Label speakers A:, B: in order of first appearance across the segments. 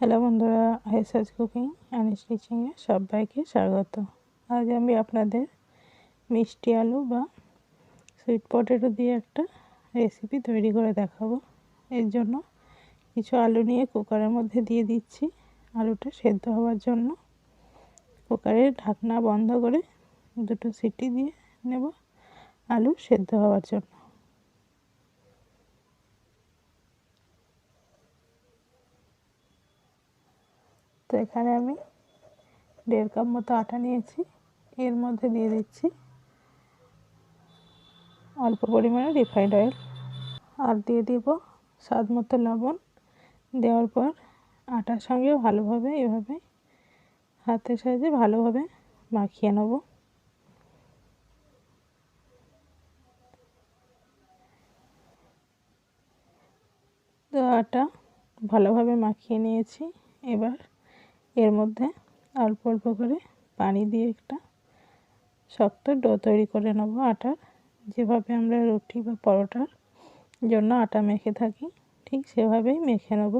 A: Hello বন্ধুরা আইসাজ cooking and স্টিচিংয়ে সবাইকে স্বাগত। আজ আমি আপনাদের মিষ্টি আলু বা সুইট পটেটো দিয়ে একটা রেসিপি তৈরি করে দেখাবো। এর জন্য কিছু আলু নিয়ে কুকারের মধ্যে দিয়ে দিচ্ছি। আলুটা সেদ্ধ হওয়ার জন্য কুকারের ঢাকনা বন্ধ করে দুটো সিটি দিয়ে নেব আলু সেদ্ধ হওয়ার জন্য। এখানে আমি দেড় কাপ মতো আটা নিয়েছি। এর মধ্যে দিয়ে দিচ্ছি অল্প পরিমাণে রিফাইন্ড অয়েল আর দিয়ে দিব স্বাদ মতো লবণ। দেওয়ার পর আটার সঙ্গে ভালোভাবে এভাবে হাতের সাহায্যে ভালোভাবে মাখিয়ে নেব। আটা ভালোভাবে মাখিয়ে নিয়েছি। এবার এর মধ্যে অল্প অল্প করে পানি দিয়ে একটা শক্ত ডো তৈরি করে নেব আটার। যেভাবে আমরা রুটি বা পরোটার জন্য আটা মেখে থাকি, ঠিক সেভাবেই মেখে নেব।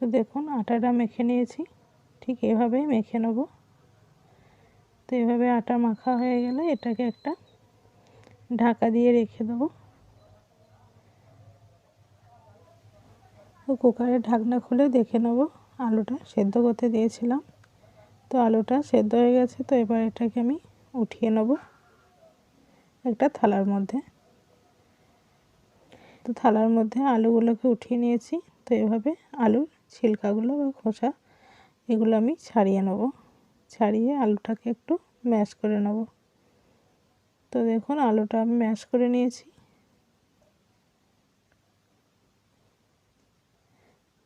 A: দেখুন, আটাটা মেখে নিয়েছি, ঠিক এভাবেই মেখে নেব। তো এভাবে আটা মাখা হয়ে গেলে এটাকে একটা ঢাকা দিয়ে রেখে দেবো। কুকারের ঢাকনা খুলে দেখে নেব আলুটা সেদ্ধ করতে দিয়েছিলাম। তো আলুটা সেদ্ধ হয়ে গেছে, তো এবার এটাকে আমি উঠিয়ে নেব একটা থালার মধ্যে। তো থালার মধ্যে আলুগুলোকে উঠিয়ে নিয়েছি, তো এভাবে আলুর ছিলকাগুলো বা খোসা এগুলো আমি ছাড়িয়ে নেব। ছাড়িয়ে আলুটাকে একটু ম্যাশ করে নেব। তো দেখুন, আলুটা আমি ম্যাশ করে নিয়েছি।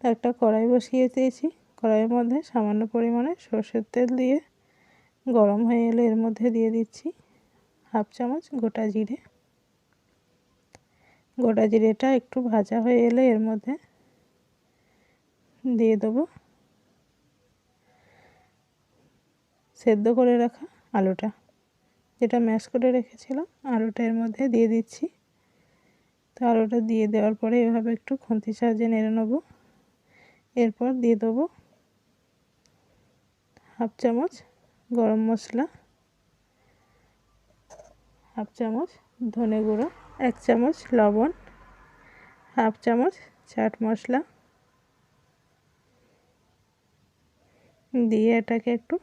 A: একটা কড়াই বসিয়ে দিয়েছি। কড়াইয়ের মধ্যে সামান্য পরিমাণে সর্ষের তেল দিয়ে গরম হয়ে এলে এর মধ্যে দিয়ে দিচ্ছি হাফ চামচ গোটা জিরে। গোটা জিরেটা একটু ভাজা হয়ে এলে এর মধ্যে দিয়ে দেবো সেদ্ধ করে রাখা আলুটা। যেটা ম্যাশ করে রেখেছিলাম, আলুটা এর মধ্যে দিয়ে দিচ্ছি। তো আলুটা দিয়ে দেওয়ার পরে এভাবে একটু খুন্তি সাহায্যে নেড়ে নেব। এরপর দিয়ে দেবো হাফ চামচ গরম মশলা, হাফ চামচ ধনে গুঁড়ো, এক চামচ লবণ, হাফ চামচ চাট মশলা। দিয়ে এটাকে একটু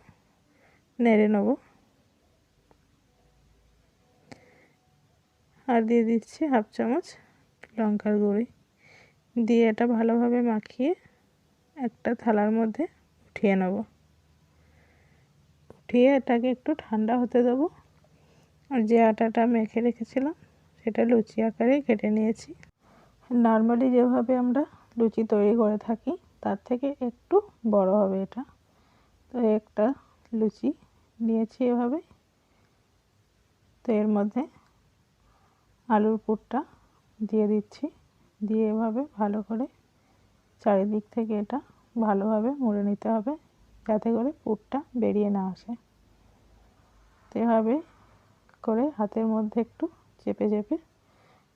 A: নেড়ে নেব। আর দিয়ে দিচ্ছি হাফ চামচ লঙ্কার গুঁড়ি। দিয়ে এটা ভালোভাবে মাখিয়ে একটা থালার মধ্যে উঠিয়ে নেব। উঠিয়ে এটাকে একটু ঠান্ডা হতে দেবো। আর যে আটাটা মেখে রেখেছিলাম, সেটা লুচি আকারে কেটে নিয়েছি। নর্মালি যেভাবে আমরা লুচি তৈরি করে থাকি, তার থেকে একটু বড় হবে এটা। তো একটা লুচি নিয়েছি এভাবে। তো এর মধ্যে আলুর পুরটা দিয়ে দিচ্ছি। দিয়ে এভাবে ভালো করে চারিদিক থেকে এটা ভালোভাবে মুড়ে নিতে হবে যাতে করে পুরটা বেরিয়ে না আসে। তো এভাবে করে হাতের মধ্যে একটু চেপে চেপে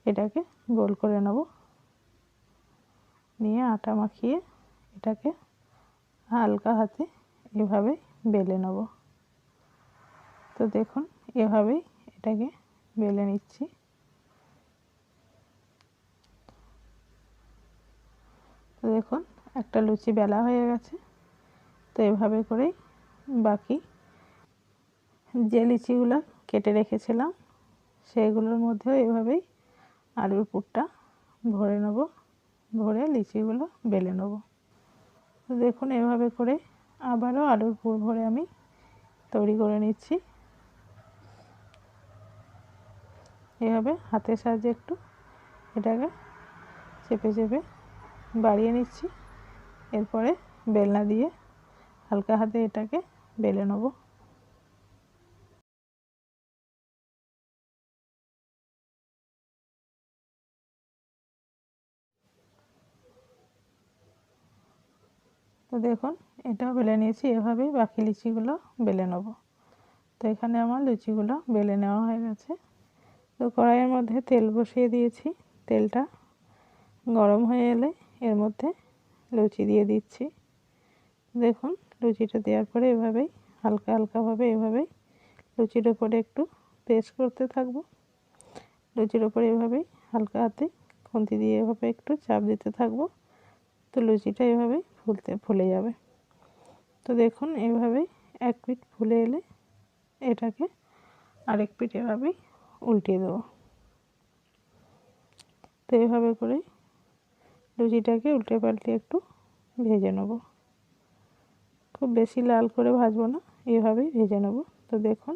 A: এটাকে গোল করে নেব। নিয়ে আটা মাখিয়ে এটাকে হালকা হাতে এভাবে বেলে নেব। তো দেখুন, এভাবেই এটাকে বেলে নিচ্ছি। তো দেখুন, একটা লুচি বেলা হয়ে গেছে। তো এভাবে করেই বাকি যে লিচিগুলো কেটে রেখেছিলাম, সেগুলোর মধ্যেও এভাবেই আলুর পুরটা ভরে নেব, ভরে লিচিগুলো বেলে নেব। দেখুন, এভাবে করে আবারও আলুর পুর ভরে আমি তৈরি করে নিচ্ছি। এভাবে হাতের সাহায্যে একটু এটাকে চেপে চেপে বাড়িয়ে নিচ্ছি। এরপরে বেলনা দিয়ে হালকা হাতে এটাকে বেলে নেব। তো দেখুন, এটাও বেলে নিয়েছি। এভাবেই বাকি লিচিগুলো বেলে নেব। তো এখানে আমার লুচিগুলো বেলে নেওয়া হয়ে গেছে। তো কড়াইয়ের মধ্যে তেল বসিয়ে দিয়েছি। তেলটা গরম হয়ে এলে এর মধ্যে লুচি দিয়ে দিচ্ছি। দেখুন, লুচিটা দেওয়ার পরে এভাবেই, হালকা হালকাভাবে এভাবেই লুচির ওপরে একটু পেস্ট করতে থাকব। লুচির ওপরে এভাবেই হালকা হাতে খুন্তি দিয়ে এভাবে একটু চাপ দিতে থাকব। তো লুচিটা এভাবেই ফুলতে, ফুলে যাবে। তো দেখুন, এভাবেই এক পিঠ ফুলে এলে এটাকে আরেক পিঠ এভাবেই উল্টিয়ে দেবো। তো এইভাবে করে লুচিটাকে উল্টে পাল্টে একটু ভেজে নেব। খুব বেশি লাল করে ভাজবো না, এভাবেই ভেজে নেব। তো দেখুন,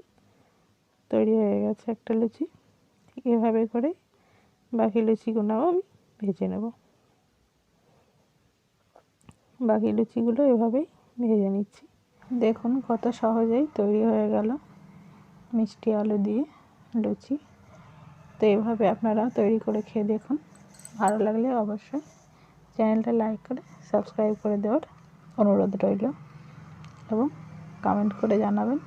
A: তৈরি হয়ে গেছে একটা লুচি। এভাবে করে বাকি লুচিগুলোও আমি ভেজে নেব। বাকি লুচিগুলো এভাবেই ভেজে নিচ্ছি। দেখুন, কত সহজেই তৈরি হয়ে গেল মিষ্টি আলু দিয়ে। লুচি। তো এভাবে আপনারা তৈরি করে খেয়ে দেখুন। ভালো লাগলে অবশ্যই চ্যানেলটা লাইক করে, সাবস্ক্রাইব করে দেওয়ার অনুরোধ রইল এবং কমেন্ট করে জানাবেন।